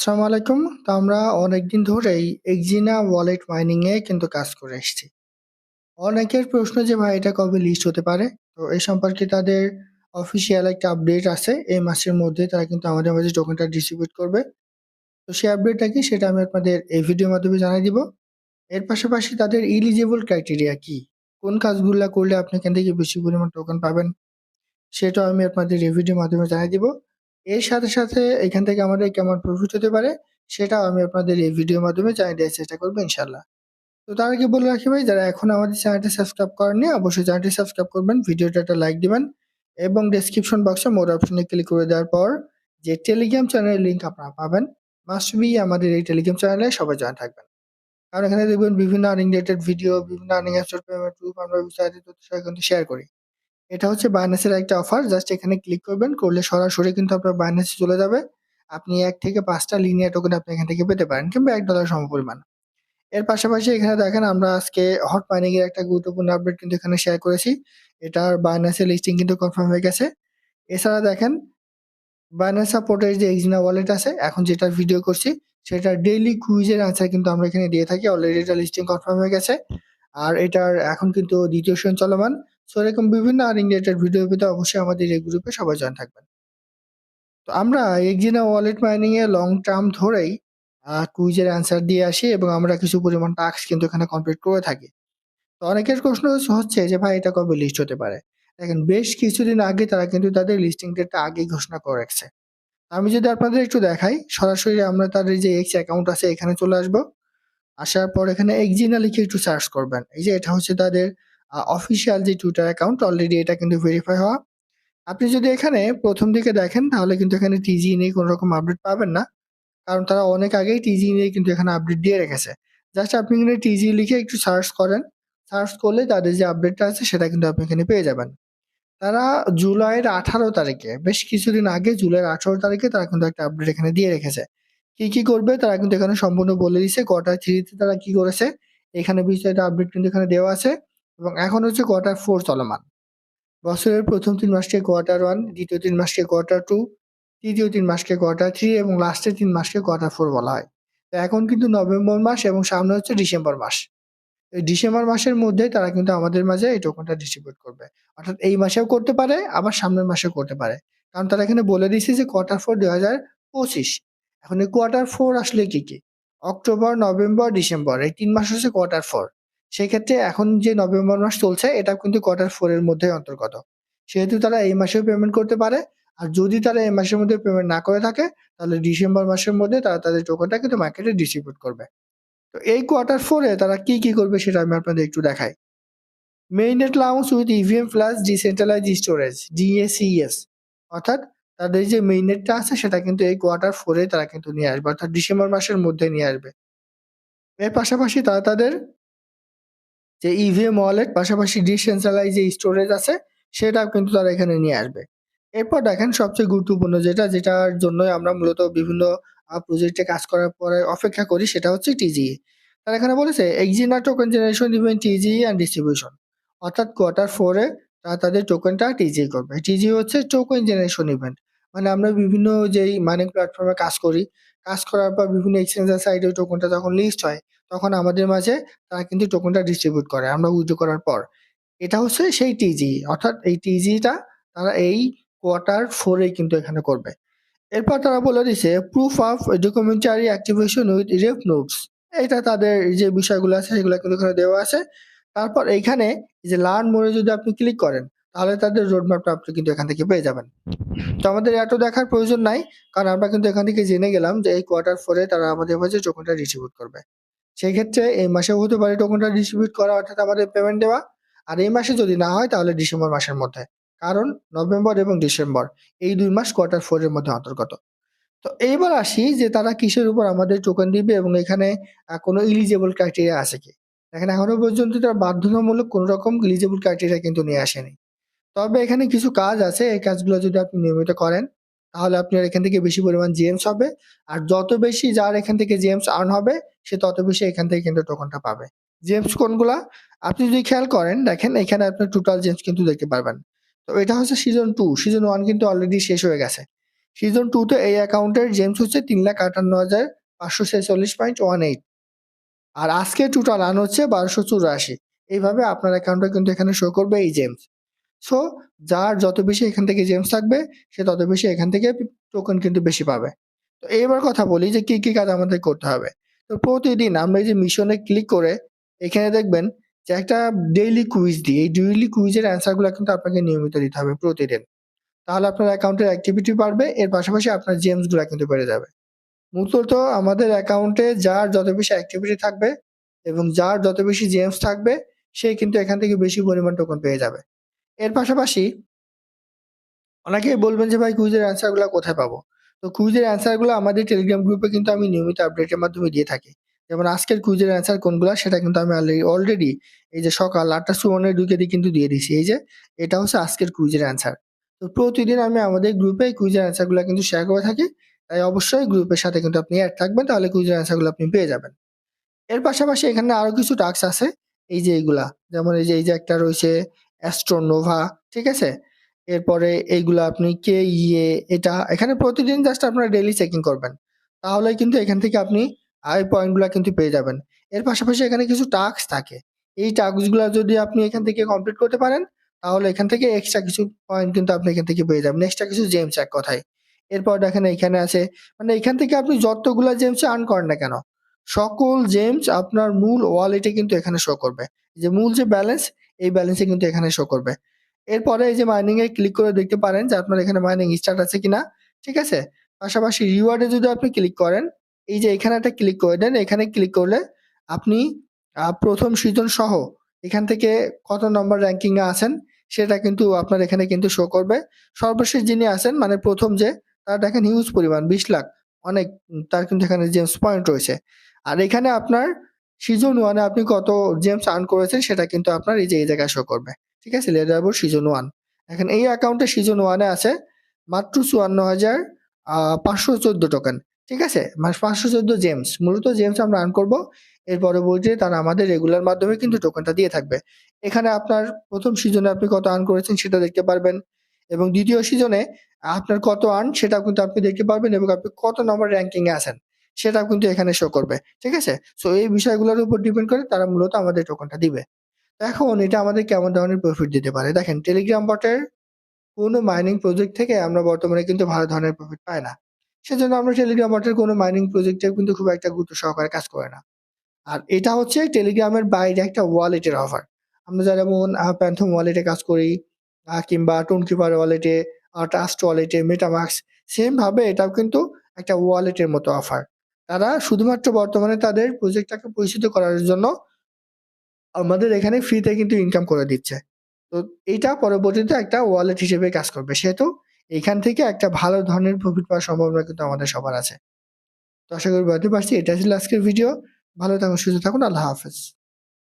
আসসালামু আলাইকুম। তো আমরা অনেকদিন ধরেই এক্সিনা ওয়ালেট মাইনিং এ কিন্তু কাজ করে এসেছি। অনেকের প্রশ্ন যে, ভাই, এটা কবে লিস্ট হতে পারে? তো এই সম্পর্কে তাদের অফিসিয়াল একটা আপডেট আছে। এই মাসের মধ্যে তারা কিন্তু আমাদের মাঝে টোকেনটা ডিস্ট্রিবিউট করবে। তো সেই আপডেটটা কি সেটা আমি আপনাদের এই ভিডিওর মাধ্যমে জানাই দিব। এর পাশাপাশি তাদের ইলিজিবল ক্রাইটেরিয়া কি? কোন কাজগুলা করলে আপনি এখান থেকে বেশি পরিমাণ টোকেন পাবেন? সেটাও আমি আপনাদের এই ভিডিওর মাধ্যমে জানাই দিব। এর সাথে, সাথে এখান থেকে আমাদের কেমন প্রফিট হতে পারে সেটাও আমি আপনাদের এই ভিডিওর মাধ্যমে জানিয়ে দেওয়ার চেষ্টা করব ইনশাল্লাহ তো তার আগে বলে রাখি ভাই যারা এখন আমাদের চ্যানেলটি সাবস্ক্রাইব করেননি অবশ্যই চ্যানেলটি সাবস্ক্রাইব করবেন, ভিডিওটা একটা লাইক দিবেন এবং ডেসক্রিপশন বক্সে মোর অপশনে ক্লিক করে দেওয়ার পর যে টেলিগ্রাম চ্যানেলের লিঙ্ক আপনারা পাবেন মাস্ট বি আমাদের এই টেলিগ্রাম চ্যানেলে সবাই জয়েন থাকবেন। কারণ এখানে দেখবেন বিভিন্ন আর্নিং রিলেটেড ভিডিও, বিভিন্ন আর্নিং অ্যাপসের পেমেন্ট প্রুফ আমরা বিস্তারিত তথ্য কিন্তু শেয়ার করি। এটা হচ্ছে বাইন্যান্সের একটা অফার জাস্ট এখানে ক্লিক করবেন, করলে সরাসরি কিন্তু আপনার বাইন্যান্সে চলে যাবে। আপনি এক থেকে ৫ টা লিনিয়ার টোকেন আপনি এখান থেকে পেতে পারেন, কিংবা $১ সমপরিমাণ। এর পাশাপাশি এখানে দেখেন আমরা আজকে হট মাইনিং এর একটা গুরুত্বপূর্ণ আপডেট কিন্তু এখানে শেয়ার করেছি। এটার বাইন্যান্সের লিস্টিং কিন্তু কনফার্ম হয়ে গেছে। এছাড়া দেখেন বাইন্যান্স সাপোর্টের যে এক্সিনা ওয়ালেট আছে, এখন যেটা ভিডিও করছি, সেটা ডেইলি কুইজের আনসার কিন্তু আমরা এখানে দিয়ে থাকি। অলরেডি এটা লিস্টিং কনফার্ম হয়ে গেছে। আর এটার এখন কিন্তু দ্বিতীয় সেশন চলমান। সো এরকম বিভিন্ন আর্নিং রিলেটেড ভিডিও পেতে অবশ্যই আমাদের এই গ্রুপে সবাই জয়েন থাকবেন। তো আমরা এক্সিনা ওয়ালেট মাইনিং এ লং টার্ম ধরেই কুইজের অ্যান্সার দিয়ে আসি এবং আমরা কিছু পরিমাণ টাস্ক কিন্তু এখানে কমপ্লিট করে থাকি। তো অনেকের প্রশ্ন হচ্ছে যে, ভাই, এটা কবে লিস্ট হতে পারে? দেখেন, বেশ কিছুদিন আগে তারা কিন্তু তাদের লিস্টিং ডেটটা আগেই ঘোষণা করে রাখছে। আমি যদি আপনাদের একটু দেখাই, সরাসরি আমরা তাদের যে এক্স অ্যাকাউন্ট আছে, এখানে চলে আসব। আসার পর এখানে এক্সিনা লিখে একটু সার্চ করবেন। এই যে, এটা হচ্ছে তাদের অফিসিয়াল যে টুইটার অ্যাকাউন্ট অলরেডি এটা কিন্তু ভেরিফাই হওয়া। আপনি যদি এখানে প্রথম দিকে দেখেন তাহলে কিন্তু এখানে টিজি নিয়ে কোনো রকম আপডেট পাবেন না। কারণ তারা অনেক আগেই টিজি নিয়ে কিন্তু এখানে আপডেট দিয়ে রেখেছে। জাস্ট আপনি এখানে টিজি লিখে একটু সার্চ করেন। সার্চ করলে তাদের যে আপডেটটা আছে সেটা কিন্তু আপনি এখানে পেয়ে যাবেন। তারা জুলাইয়ের ১৮ তারিখে বেশ কিছুদিন আগে জুলাইয়ের ১৮ তারিখে তারা কিন্তু একটা আপডেট এখানে দিয়ে রেখেছে। কি, কি করবে তারা কিন্তু এখানে সম্পূর্ণ বলে দিছে কোয়ার্টার থ্রিতে তারা কি করেছে। এখানে বিস্তারিত আপডেট কিন্তু এখানে দেওয়া আছে এবং এখন হচ্ছে কোয়ার্টার ফোর চলমান। বছরের ১ম ৩ মাসকে কোয়ার্টার ওয়ান দ্বিতীয় তিন মাসকে কোয়ার্টার টু তৃতীয় তিন মাসকে কোয়ার্টার থ্রি এবং লাস্টের তিন মাসকে কোয়ার্টার ফোর বলা হয়। তো এখন কিন্তু নভেম্বর মাস এবং সামনে হচ্ছে ডিসেম্বর মাস। এই ডিসেম্বর মাসের মধ্যে তারা কিন্তু আমাদের মাঝে এই টোকেনটা ডিস্ট্রিবিউট করবে। অর্থাৎ এই মাসেও করতে পারে আবার সামনের মাসেও করতে পারে। কারণ তারা এখানে বলে দিয়েছে যে কোয়ার্টার 4 ২০২৫ এখন এই কোয়ার্টার ফোর আসলে কি, কি? অক্টোবর, নভেম্বর, ডিসেম্বর এই তিন মাস হচ্ছে কোয়ার্টার 4 সেক্ষেত্রে এখন যে নভেম্বর মাস চলছে এটা কিন্তু কোয়ার্টার 4 এর মধ্যে অন্তর্গত। সেহেতু তারা এই মাসেও পেমেন্ট করতে পারে। আর যদি তারা এই মাসের মধ্যে পেমেন্ট না করে থাকে তাহলে ডিসেম্বর মাসের মধ্যে তারা তাদের টোকেনটা কিন্তু মার্কেটে ডিস্ট্রিবিউট করবে। তো এই কোয়ার্টার ফোরে তারা কি, কি করবে সেটা আমি আপনাদের একটু দেখাই। Mainnet launch with EVM plus decentralized storage DSES অর্থাৎ তাদের যে মেইননেটটা আছে সেটা কিন্তু এই কোয়ার্টার ফোরে তারা কিন্তু নিয়ে আসবে অর্থাৎ ডিসেম্বর মাসের মধ্যে নিয়ে আসবে। এর পাশাপাশি তারা তাদের যে ইভিএম ওয়ালেট পাশাপাশি ডিসেন্ট্রালাইজড যে স্টোরেজ আছে সেটাও কিন্তু তারা এখানে নিয়ে আসবে। এরপর দেখেন সবচেয়ে গুরুত্বপূর্ণ যেটা, যেটার জন্যই আমরা মূলত বিভিন্ন প্রজেক্টে কাজ করার পরে অপেক্ষা করি সেটা হচ্ছে টিজিই। তারা এখানে বলেছে এক্সিনা token generation event TGE and distribution অর্থাৎ কোয়ার্টার ফোরে তারা তাদের টোকেনটা টিজিই করবে। টিজিই হচ্ছে টোকেন জেনারেশন ইভেন্ট। মানে আমরা বিভিন্ন যেই মাইনিং প্ল্যাটফর্মে কাজ করি, কাজ করার পর বিভিন্ন এক্সচেঞ্জের সাইডে টোকেনটা যখন লিস্ট হয় তখন আমাদের মাঝে তারা কিন্তু টোকনটা ডিস্ট্রিবিউট করে, আমরা উইথড্র করার পর। এটা হচ্ছে সেই টিজি অর্থাৎ এই টিজিইটা তারা এই কোয়ার্টার ফোরে কিন্তু এখানে করবে। এরপর তারা বলে দিছে proof of documentary activation with rep notes এটা তাদের যে বিষয়গুলো আছে, সেগুলো কিন্তু এখানে দেওয়া আছে। তারপর এইখানে যে লার্ন মোড়ে যদি আপনি ক্লিক করেন, তাহলে তাদের রোড ম্যাপটা আপনি কিন্তু এখান থেকে পেয়ে যাবেন। তো আমাদের এত দেখার প্রয়োজন নাই। কারণ আমরা কিন্তু এখান থেকে জেনে গেলাম যে এই কোয়ার্টার ফোরে তারা আমাদের মাঝে টোকেনটা ডিস্ট্রিবিউট করবে। সেক্ষেত্রে এই মাসেও হতে পারে টোকেনটা ডিস্ট্রিবিউট করা, অর্থাৎ আমাদের পেমেন্ট দেওয়া। আর এই মাসে যদি না হয়, তাহলে ডিসেম্বর মাসের মধ্যে। কারণ নভেম্বর এবং ডিসেম্বর, এই দুই মাস কোয়ার্টার 4 এর মধ্যে অন্তর্গত। তো এইবার আসি যে তারা কিসের উপর আমাদের টোকেন দিবে এবং এখানে কোনো এলিজিবল ক্রাইটেরিয়া আছে কি? দেখেন, এখনও পর্যন্ত তারা বাধ্যতামূলক কোনো রকম এলিজিবল ক্রাইটেরিয়া কিন্তু নিয়ে আসেনি। তবে এখানে কিছু কাজ আছে এই কাজগুলো যদি আপনি নিয়মিত করেন তাহলে আপনার এখান থেকে বেশি পরিমাণ জেমস হবে। আর যত বেশি যার এখান থেকে জেমস আর্ন হবে সে তত বেশি এখান থেকে কিন্তু টোকেনটা পাবে। জেমস কোনগুলা? আপনি যদি খেয়াল করেন দেখেন এখানে আপনার টোটাল জেমস কিন্তু দেখতে পারবেন। তো এটা হচ্ছে সিজন টু সিজন ওয়ান কিন্তু অলরেডি শেষ হয়ে গেছে। সিজন 2 তে এই অ্যাকাউন্টের জেমস হচ্ছে ৩,৫৮,৫৪৬.18 আর আজকে টোটাল আর্ন হচ্ছে ১২৮৪ এইভাবে আপনার অ্যাকাউন্টে কিন্তু এখানে শো করবে এই জেমস। সো যার যত বেশি এখান থেকে জেমস থাকবে সে তত বেশি এখান থেকে টোকেন কিন্তু বেশি পাবে। তো এবার কথা বলি যে কি, কি কাজ আমাদের করতে হবে। তো প্রতিদিন আমরা এই যে মিশনে ক্লিক করে এখানে দেখবেন যে একটা ডেইলি কুইজ দিই। এই ডেইলি কুইজের অ্যান্সারগুলা কিন্তু আপনাকে নিয়মিত দিতে হবে প্রতিদিন। তাহলে আপনার অ্যাকাউন্টের অ্যাক্টিভিটি বাড়বে। এর পাশাপাশি আপনার জেমসগুলা কিন্তু বেড়ে যাবে। মূলত আমাদের অ্যাকাউন্টে যার যত বেশি অ্যাক্টিভিটি থাকবে এবং যার যত বেশি জেমস থাকবে সে কিন্তু এখান থেকে বেশি পরিমাণ টোকন পেয়ে যাবে। এর পাশাপাশি অনেকেই বলবেন যে, ভাই কুইজের অ্যান্সারগুলা কোথায় পাবো? তো কুইজের অ্যান্সারগুলো আমাদের টেলিগ্রাম গ্রুপে কিন্তু আমি নিয়মিত আপডেটের মাধ্যমে দিয়ে থাকি। যেমন আজকের কুইজের অ্যান্সার কোনগুলা সেটা কিন্তু আমি অলরেডি এই যে সকাল ৮টা ৫৪ এ ঢুকে কিন্তু দিয়ে দিছি। এই যে এটা হচ্ছে আজকের কুইজের অ্যান্সার। তো প্রতিদিন আমি আমাদের গ্রুপে কুইজের অ্যান্সারগুলা কিন্তু শেয়ার করে থাকি। তাই অবশ্যই গ্রুপের সাথে কিন্তু আপনি অ্যাড থাকবেন, তাহলে কুইজের অ্যান্সারগুলো আপনি পেয়ে যাবেন। এর পাশাপাশি এখানে আরও কিছু টাস্ক আছে। এই যে এইগুলা। যেমন এই যে এই যে একটা রয়েছে অ্যাস্ট্রোনোভা, ঠিক আছে? এরপরে এইগুলা আপনি কে ইয়ে এটা এখানে প্রতিদিন জাস্ট আপনারা ডেইলি চেকিং করবেন। তাহলেই কিন্তু এখান থেকে আপনি এই পয়েন্টগুলো কিন্তু পেয়ে যাবেন। এর পাশাপাশি এখানে কিছু টাস্ক থাকে। এই টাস্কগুলা যদি আপনি এখান থেকে কমপ্লিট করতে পারেন তাহলে এখান থেকে এক্সট্রা কিছু পয়েন্ট কিন্তু আপনি এখান থেকে পেয়ে যাবেন। এক্সট্রা কিছু জেমস এক কথায়। এরপর দেখেন এখানে আছে মানে এখান থেকে আপনি যতগুলা জেমস আর্ন করেন না কেন সকল জেমস আপনার মূল ওয়ালেটে কিন্তু এখানে শো করবে। যে মূল যে ব্যালেন্স এই ব্যালেন্সে কিন্তু এখানে শো করবে। এরপরে এই যে মাইনিং এ ক্লিক করে দেখতে পারেন যে আপনার এখানে মাইনিং স্টার্ট আছে কিনা। ঠিক আছে? পাশাপাশি রিওয়ার্ডে যদি আপনি ক্লিক করেন, এই যে এখানে একটা ক্লিক করে দেন। এখানে ক্লিক করলে আপনি প্রথম ১ম সিজন সহ এখান থেকে কত নম্বর র‍্যাংকিং এ আছেন সেটা কিন্তু আপনার এখানে কিন্তু শো করবে। সর্বশেষ যিনি আছেন মানে প্রথম যে তার দেখেন হিউজ পরিমাণ ২০ লাখ অনেক তার কিন্তু এখানে জেমস পয়েন্ট রয়েছে। আর এখানে আপনার সিজন ওয়ানে আপনি কত জেমস আর্ন করেছেন সেটা কিন্তু আপনার এই যে এই জায়গায় শো করবে। ঠিক আছে? লেজারবোর্ড সিজন ওয়ান এখন এই অ্যাকাউন্টে সিজন ওয়ানে আছে মাত্র ৫৪,০০০ আ ৫১৪ টোকেন। ঠিক আছে? মানে ৫১৪ জেমস। মূলত জেমস আমরা আর্ন করব এর পরবর্তীতে তারা আমাদের রেগুলার মাধ্যমে কিন্তু টোকেনটা দিয়ে থাকবে। এখানে আপনার প্রথম সিজনে আপনি কত আর্ন করেছেন সেটা দেখতে পারবেন এবং দ্বিতীয় সিজনে আপনার কত আর্ন সেটা কিন্তু আপনি দেখতে পারবেন এবং আপনি কত নম্বর র্যাঙ্কিংয়ে আছেন সেটাও কিন্তু এখানে শো করবে। ঠিক আছে? সো এই বিষয়গুলোর উপর ডিপেন্ড করে তারা মূলত আমাদের টোকেনটা দিবে। এখন এটা আমাদের কেমন ধরনের প্রফিট দিতে পারে? দেখেন টেলিগ্রাম বটের কোনো মাইনিং প্রজেক্ট থেকে আমরা বর্তমানে কিন্তু ভালো ধরনের প্রফিট পাই না। সেজন্য আমরা টেলিগ্রাম বটের কোনো মাইনিং প্রজেক্টে কিন্তু খুব একটা গুরুত্ব সহকারে কাজ করে না। আর এটা হচ্ছে টেলিগ্রামের বাইরে একটা ওয়ালেটের অফার। আমরা যেমন আ প্যান্থম ওয়ালেটে কাজ করি কিংবা টোনকিপার ওয়ালেটে, ট্রাস্ট ওয়ালেটে, মেটামাস্ক সেম ভাবে এটাও কিন্তু একটা ওয়ালেটের মতো অফার। তারা শুধুমাত্র বর্তমানে তাদের প্রজেক্টটাকে পরিচিত করার জন্য আমাদের এখানে ফ্রিতে কিন্তু ইনকাম করে দিচ্ছে। তো এইটা পরবর্তীতে একটা ওয়ালেট হিসেবে কাজ করবে। সেহেতু এখান থেকে একটা ভালো ধরনের প্রফিট পাওয়ার সম্ভাবনা কিন্তু আমাদের সবার আছে। তো আশা করি বুঝতে পারছি। এটা ছিল আজকের ভিডিও। ভালো থাকুন, সুস্থ থাকুন। আল্লাহ হাফেজ।